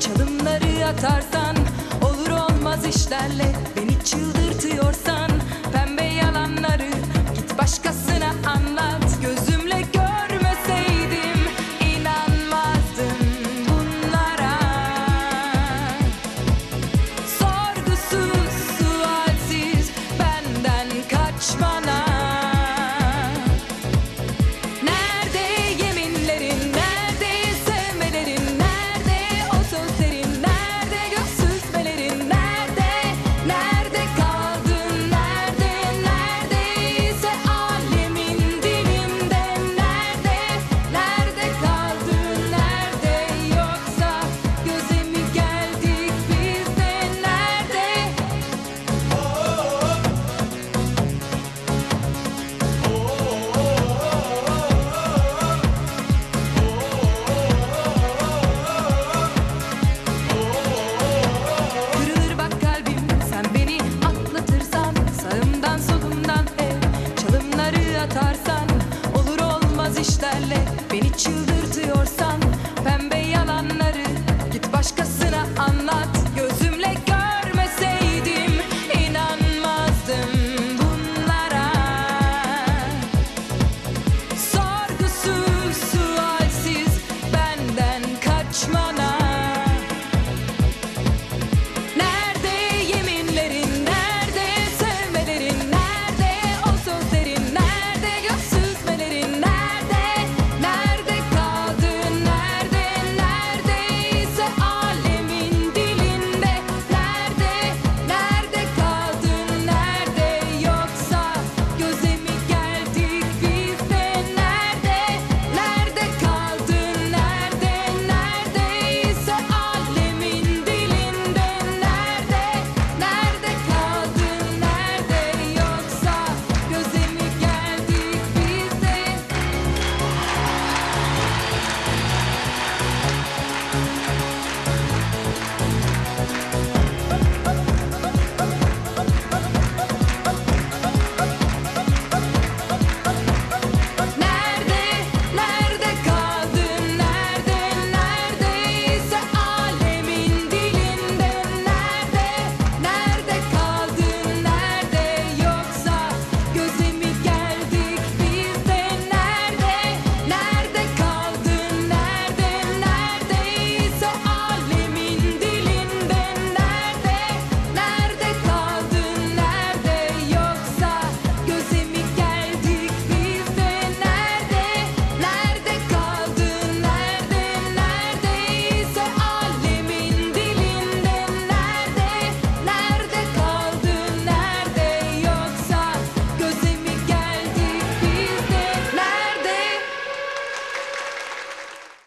Çalımları atarsan olur olmaz işlerle. Beni çıldır. sarsan Olur olmaz işlerle. Beni çıldır